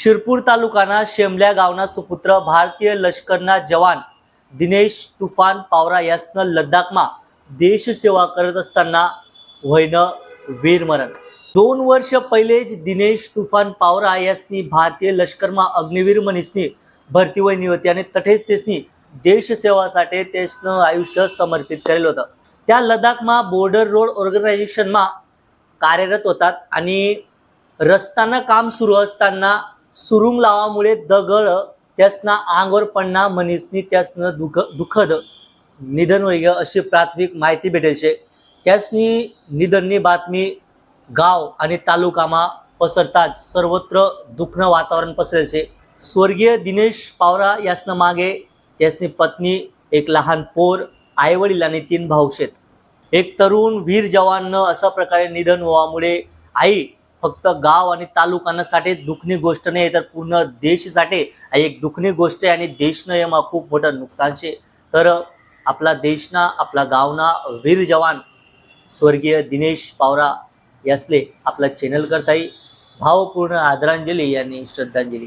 शिरपूर तालुकाना શેમલ્યા गावना सुपुत्र भारतीय लष्करना जवान दिनेश तुफान पावरा યાસન लद्दाखमा देश सेवा करत असताना वयनं वीरमरण दोन वर्ष पहिलेच दिनेश तुफान पावरा यासनी भारतीय लष्करमा अग्निवीर मनीसनी भरती वहिनी होती आणि तठेच तेसनी देशसेवासाठी तेसनं आयुष्य समर्पित केलेलं होतं. त्या लडाखમાં બોર્ડર रोड ऑर्गनायझेशनमा कार्यरत होतात आणि रस्ताना काम सुरू असताना सुरुंग लावामुळे दगड त्यासना अंगावर पडना मनीसनी त्यासनं दुख दुःखद निधन होई गं अशी प्राथमिक माहिती भेटेल शे. त्यासनी निधननी बातमी गाव आणि तालुकामा पसरताच सर्वत्र दुःखनं वातावरण पसरेल शे. स्वर्गीय दिनेश पावरा यासनं मागे त्यासनी पत्नी एक लहान पोर आईवडील आणि तीन भाऊ शेत. एक तरुण वीर जवाननं अशा प्रकारे निधन व्हामुळे आई फक्त गाव आणि तालुकांसाठी दुखणी गोष्ट नाही तर पूर्ण देशासाठी एक दुखणी गोष्ट आहे आणि देशनं एमा खूप मोठं नुकसान शे तर आपला देशना आपला गावना वीर जवान स्वर्गीय दिनेश पावरा यासले आपला चॅनल करताही भावपूर्ण आदरांजली आणि श्रद्धांजली.